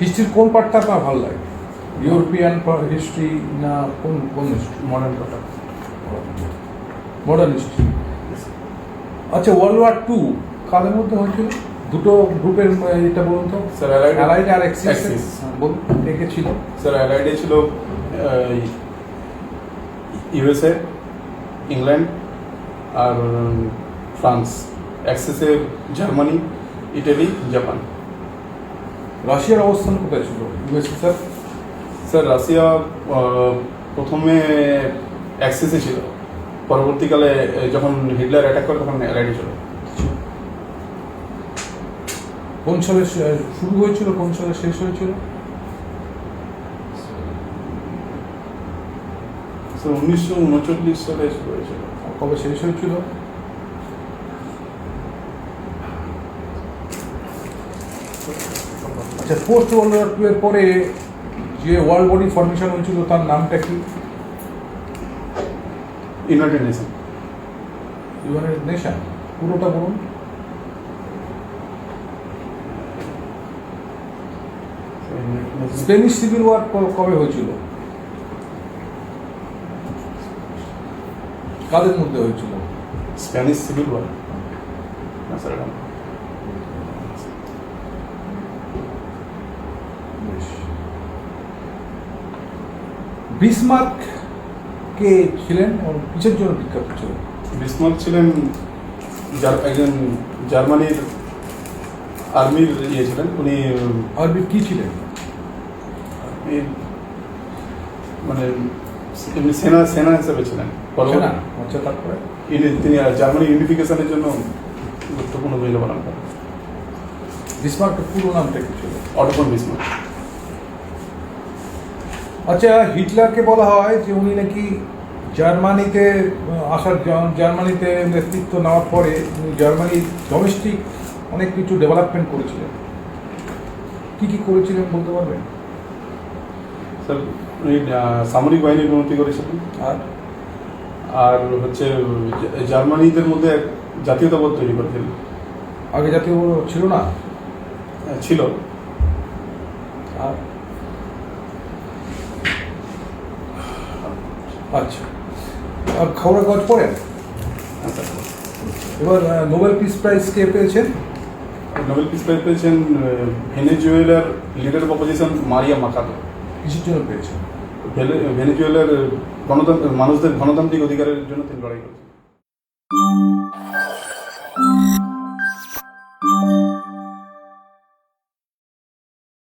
হিস্ট্রির কোন পার্টটা আপনার ভালো লাগে? ইউরোপিয়ান হিস্ট্রি না কোন কোন হিস্ট্রি মডার্ন কথা মডার্ন হিস্ট্রি আচ্ছা ওয়ার্ল্ড ওয়ার টু কাদের মধ্যে হয়েছিল? দুটো গ্রুপের এটা বলুন তো? স্যার অ্যালাইড আর এক্সিস। বলুন কে ছিল? স্যার অ্যালাইডে ছিল ইউএসএ ইংল্যান্ড আর ফ্রান্স অ্যাক্সেসে জার্মানি ইটালি জাপান রাশিয়ার অবস্থান কোথায় ছিল? ইউএসএ স্যার স্যার রাশিয়া প্রথমে অ্যাক্সেসে ছিল। পরবর্তীকালে যখন হিটলার অ্যাটাক করে তখন অ্যালাইডে ছিল। কোন সালে শুরু হয়েছিল? কোন সালে শেষ হয়েছিল? উনিশশো উনচল্লিশ সালে শুরু হয়েছিল। কবে শেষ হয়েছিল? আচ্ছা পোস্ট ওয়ার্ল্ড ওয়ার টু এর পরে যে ওয়ার্ল্ড বডি ফর্মেশন হয়েছিল তার নামটা কি? ইউনাইটেড নেশন ইউনাইটেড নেশন পুরোটা বলুন। স্পেনিশ সিভিল ওয়ার কবে হয়েছিল? কাদের মধ্যে হয়েছিল? স্প্যানিশ সিভিল ওয়ার না স্যার বিসমার্ক কে ছিলেন এবং কিসের জন্য বিখ্যাত ছিল? বিসমার্ক ছিলেন একজন জার্মানির আর্মির ইয়ে ছিলেন উনি আরবি কি ছিলেন? মানে এমনি সেনা সেনা হিসেবে ছিলেন। আচ্ছা তারপরে? ইনি- তিনি জার্মানি ইউনিফিকেশনের জন্য গুরুত্বপূর্ণ ভূমিকা পালন করেন। বিসমার্কের পুরো নামটা কি ছিল? Otto von Bismarck. আচ্ছা হিটলারকে বলা হয় যে উনি নাকি জার্মানিতে আসার জার্মানিতে নেতৃত্ব নেওয়ার পরে উনি জার্মানির ডোমেস্টিক অনেক কিছু ডেভেলপমেন্ট করেছিলেন। কি কি করেছিলেন বলতে পারবেন? স্যার উনি সামরিক বাহিনীর উন্নতি করেছিলেন। আর? আর হচ্ছে জার্মানিদের মধ্যে এক জাতীয়তাবোধ তৈরি করেছিলেন। আগে জাতীয় ছিল না? ছিল। আর? আচ্ছা। আর খবরের কাগজ পড়েন। এবার নোবেল পিস প্রাইজ কে পেয়েছেন? নোবেল পিস প্রাইজ পেয়েছেন ভেনেজুয়েলার লিডার অফ অপোজিশন মারিয়া মাকাতো। কিসের জন্য পেয়েছেন? ভেনেজুয়েলার গণতন্ত্র মানুষদের গণতান্ত্রিক অধিকারের জন্য তিনি লড়াই করেছেন।